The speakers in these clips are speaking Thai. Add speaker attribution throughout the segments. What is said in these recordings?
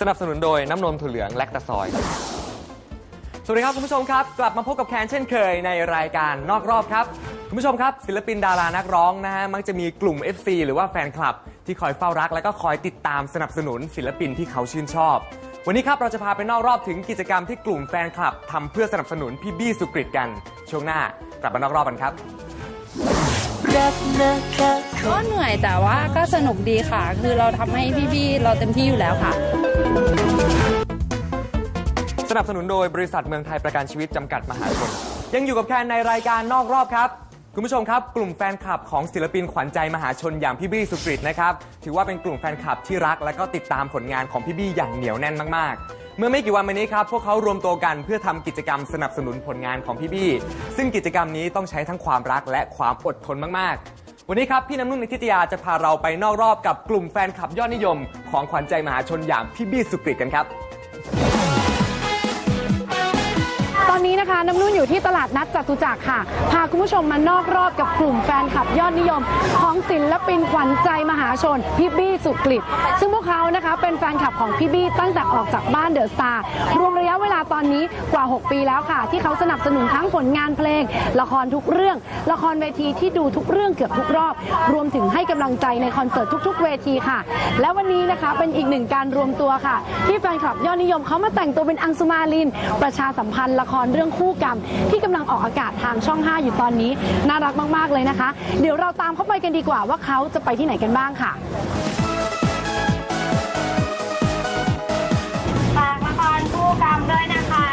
Speaker 1: สนับสนุนโดยน้ำนมถั่วเหลืองแลคตาซอยสวัสดีครับคุณผู้ชมครับ กลับมาพบกับแคนเช่นเคยในรายการนอกรอบครับคุณผู้ชมครับ ศิลปินดารานักร้องนะฮะมักจะมีกลุ่ม FC หรือว่าแฟนคลับ ที่คอยเฝ้ารัก และก็คอยติดตามสนับสนุนศิลปินที่เขาชื่นชอบ วันนี้ครับเราจะพาไปนอกรอบถึงกิจกรรมที่กลุ่มแฟนคลับทำเพื่อสนับสนุนพี่บี้สุกริตกัน ช่วงหน้ากลับมานอกรอบกันครับ
Speaker 2: รักนะคะ
Speaker 3: ก็เหนื่อยแต่ว่าก็สนุกดีค่ะ คือเราทำให้พี่ๆเราเต็มที่อยู่แล้วค่ะ
Speaker 1: สนับสนุนโดยบริษัทเมืองไทยประกันชีวิตจำกัดมหาชน ยังอยู่กับแคนในรายการนอกรอบครับ คุณผู้ชมครับ กลุ่มแฟนคลับของศิลปินขวัญใจมหาชนอย่างพี่บี้สุกริตนะครับ ถือว่าเป็นกลุ่มแฟนคลับที่รักและก็ติดตามผลงานของพี่บี้อย่างเหนียวแน่นมากๆ เมื่อไม่กี่วันมานี้ครับพวกเขารวมตัวกันเพื่อทำกิจกรรมสนับสนุนผลงานของพี่บี้ซึ่งกิจกรรมนี้ต้องใช้ทั้งความรักและความอดทนมากๆ วันนี้ครับพี่น้ำนุ่นนิติยาจะพาเราไปนอกรอบกับกลุ่มแฟนคลับยอดนิยม ของขวัญใจมหาชนอย่างพี่บี้สุกริตกันครับ
Speaker 4: ตอนนี้นะคะ น้ำนุ่นอยู่ที่ตลาดนัดจตุจักรค่ะ พาคุณผู้ชมมานอกรอบกับกลุ่มแฟนคลับยอดนิยม ของศิลปินขวัญใจมหาชนพี่บี้สุกฤตซึ่งพวกเขานะคะเป็นแฟนคลับของพี่บี้ตั้งแต่ออกจากบ้านเดอะสตาร์รวมระยะเวลาตอนนี้กว่า 6 ปีแล้วค่ะ ที่เขาสนับสนุนทั้งผลงานเพลง ละครทุกเรื่อง ละครเวทีที่ดูทุกเรื่องเกือบทุกรอบ รวมถึงให้กำลังใจในคอนเสิร์ตทุก ๆ เวทีค่ะ และวันนี้นะคะเป็นอีกหนึ่งการรวมตัวค่ะ ที่แฟนคลับยอดนิยมเขามาแต่งตัวเป็นอังสุมาลิน ประชาสัมพันธ์ละครเรื่องคู่กรรม ที่กำลังออกอากาศทางช่อง 5 อยู่ตอนนี้ น่ารักมาก ๆ เลยนะคะ เดี๋ยวเราตามเข้าไปกันดีกว่าว่าเขาจะไปที่ไหนกันบ้างค่ะ
Speaker 5: ฝากละครคู่กรรมด้วยนะคะ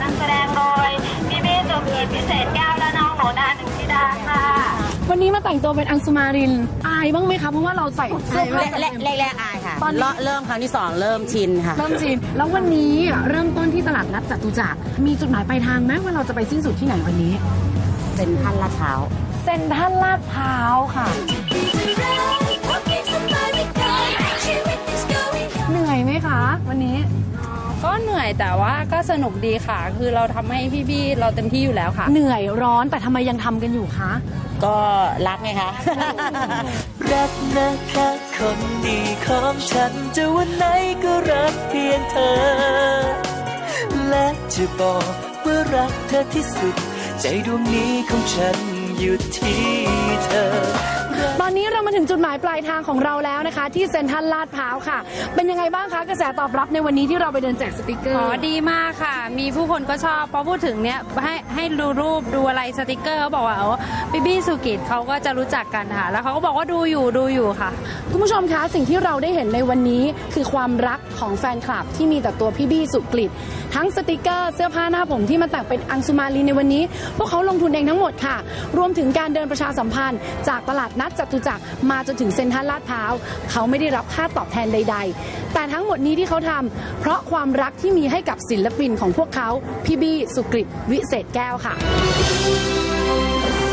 Speaker 5: นำแสดงโดยพี่บี้สุขีพิเศษแก้วและน้องหนูนาหนึ่งธิดาค่ะ
Speaker 4: วันนี้มาแต่งตัวเป็นอังสุมาริน อายบ้างไหมคะเพราะว่าเราใส่เสื้อผ้า
Speaker 6: แรกแรกแรกอาย ค่ะ
Speaker 4: ตอนนี้
Speaker 6: เริ่มเริ่มครั้งที่สองเริ่มชินค่ะ
Speaker 4: เริ่มชินแล้ววันนี้เริ่มต้นที่ตลาดนัดจตุจักรมีจุดหมายปลายทางไหมว่าเราจะไปสิ้นสุดที่ไหนวันนี้
Speaker 6: เป็นท่านลาดเท้าว
Speaker 4: เซ็นทรัลลาดพร้าวค่ะ เหนื่อยไหมคะ วันนี้
Speaker 3: ก็เหนื่อยแต่ว่าก็สนุกดีค่ะ คือเราทำให้พี่ๆเราเต็มที่อยู่แล้วค่ะ
Speaker 4: เหนื่อยร้อนแต่ทำไมยังทำกันอยู่คะ
Speaker 6: ก็รักไงคะ
Speaker 2: รักนะคะคนดีของฉันจะวันไหนก็รักเพียงเธอ และจะบอกว่ารักเธอที่สุด ใจดวงนี้ของฉันอยู่ที่เธอ
Speaker 4: ตอนนี้เรามาถึงจุดหมายปลายทางของเราแล้วนะคะ ที่เซ็นทรัลลาดพร้าวค่ะ เป็นยังไงบ้างคะกระแสตอบรับในวันนี้ที่เราไปเดินแจกสติกเกอ
Speaker 3: อ๋อ
Speaker 4: ร์
Speaker 3: ดีมากค่ะ มีผู้คนก็ชอบพอพูดถึงเนี้ยให้ให้ดูรูปดูอะไรสติกเกอร์เขาบอกว่าเออพี่บี้สุกิตเขาก็จะรู้จักกันค่ะ แล้วเขาก็บอกว่าดูอยู่ดูอยู่ค่ะ
Speaker 4: คุณผู้ชมคะสิ่งที่เราได้เห็นในวันนี้คือความรักของแฟนคลับที่มีต่อตัวพี่บี้สุกฤตทั้งสติกเกอร์เสื้อผ้าหน้าผมที่มาแต่งเป็นอังสุมาลีในวันนี้ พวกเขาลงทุนเองทั้งหมดค่ะ รวมถึงการเดินประชาสัมพันธ์จากตลาดนัดจตุจักรมาจนถึงเซ็นทรัลลาดพร้าวเขาไม่ได้รับค่าตอบแทนใด ๆ แต่ทั้งหมดนี้ที่เขาทำเพราะความรักที่มีให้กับศิลปินของพวกเขาพี่บี้สุกฤตวิเศษแก้วค่ะ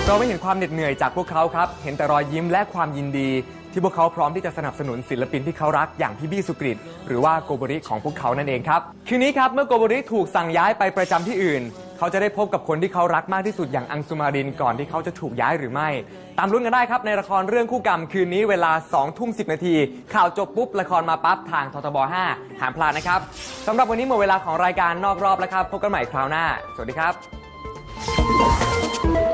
Speaker 1: เราไม่เห็นความเหน็ดเหนื่อยจากพวกเขาครับ เห็นแต่รอยยิ้มและความยินดี ที่พวกเขาพร้อมที่จะสนับสนุนศิลปินที่เขารักอย่างพี่บี้สุกริตหรือว่าโกโบริของพวกเขานั่นเองครับ คืนนี้ครับเมื่อโกโบริถูกสั่งย้ายไปประจำที่อื่น เขาจะได้พบกับคนที่เขารักมากที่สุดอย่างอังสุมารินก่อนที่เขาจะถูกย้ายหรือไม่ ตามลุ้นกันได้ครับในละครเรื่องคู่กรรมคืนนี้เวลา2ทุ่ม10 นาที ข่าวจบปุ๊บละครมาปั๊บทางททบ 5ห้ามพลาดนะครับสำหรับวันนี้หมดเวลาของรายการนอกรอบแล้วครับพบกันใหม่คราวหน้า สวัสดีครับ